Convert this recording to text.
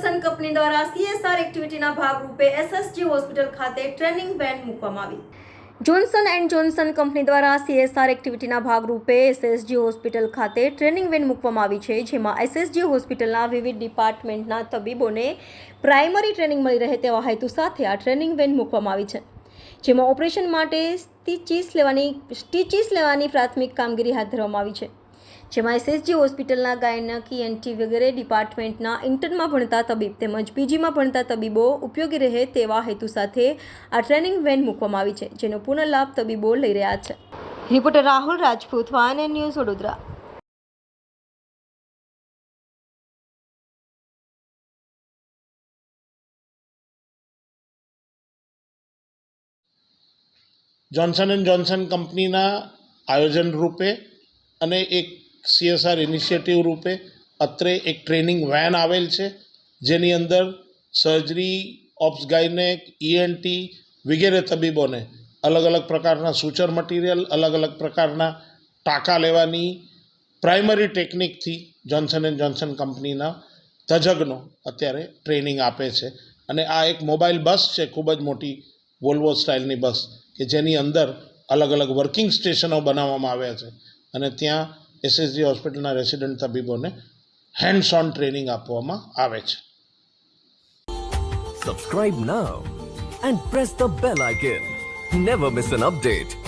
Company દ્વારા CSR એક્ટિવિટીના ભાગરૂપે એસએસજી હોસ્પિટલ ખાતે ટ્રેનિંગ વેન મૂકવામાં આવી. જોન્સન એન્ડ જોન્સન કંપની દ્વારા સીએસઆર એક્ટિવિટીના ભાગરૂપે એસએસજી હોસ્પિટલ ખાતે ટ્રેનિંગ વેન મૂકવામાં આવી છે, જેમાં એસએસજી હોસ્પિટલના વિવિધ ડિપાર્ટમેન્ટના તબીબોને પ્રાઇમરી ટ્રેનિંગ મળી રહે તેવા હેતુ સાથે આ ટ્રેનિંગ વેન મૂકવામાં આવી છે, જેમાં ઓપરેશન માટે સ્ટીચીસ લેવાની સ્ટીચીસ લેવાની પ્રાથમિક કામગીરી હાથ ધરવામાં આવી છે. જેમાં એસએસજી હોસ્પિટલના ગાયનકી એનટી વગેરે ડિપાર્ટમેન્ટના ઇન્ટર્નમાં ભણતા તબીબ તેમજ પીજીમાં ભણતા તબીબો ઉપયોગી રહે તેવા હેતુ સાથે આ ટ્રેનિંગ વેન મૂકવામાં આવી છે, જેનો પુનઃલાભ તબીબો લઈ રહ્યા છે. Reporter Rahul Rajput van news Vadodara. Johnson and Johnson કંપનીના આયોજન રૂપે અને એક સીએસઆર ઇનિશિયેટિવ રૂપે અત્રે એક ટ્રેનિંગ વેન આવેલ છે, જેની અંદર સર્જરી ઓપ્સ ગાયનેક ઈએનટી વગેરે તબીબોને અલગ અલગ પ્રકારના સૂચર મટીરિયલ અલગ અલગ પ્રકારના ટાંકા લેવાની પ્રાઇમરી ટેકનિકથી જોન્સન એન્ડ જોન્સન કંપનીના તજજ્ઞો અત્યારે ટ્રેનિંગ આપે છે. અને આ એક મોબાઈલ બસ છે, ખૂબ જ મોટી વોલ્વો સ્ટાઇલની બસ કે જેની અંદર અલગ અલગ વર્કિંગ સ્ટેશનો બનાવવામાં આવ્યા છે. અને ત્યાં એસએસજી હોસ્પિટલના રેસિડન્ટ તબીબોને હેન્ડ્સ ઓન ટ્રેનિંગ આપવામાં આવે છે Subscribe now and press the bell icon. Never miss an update.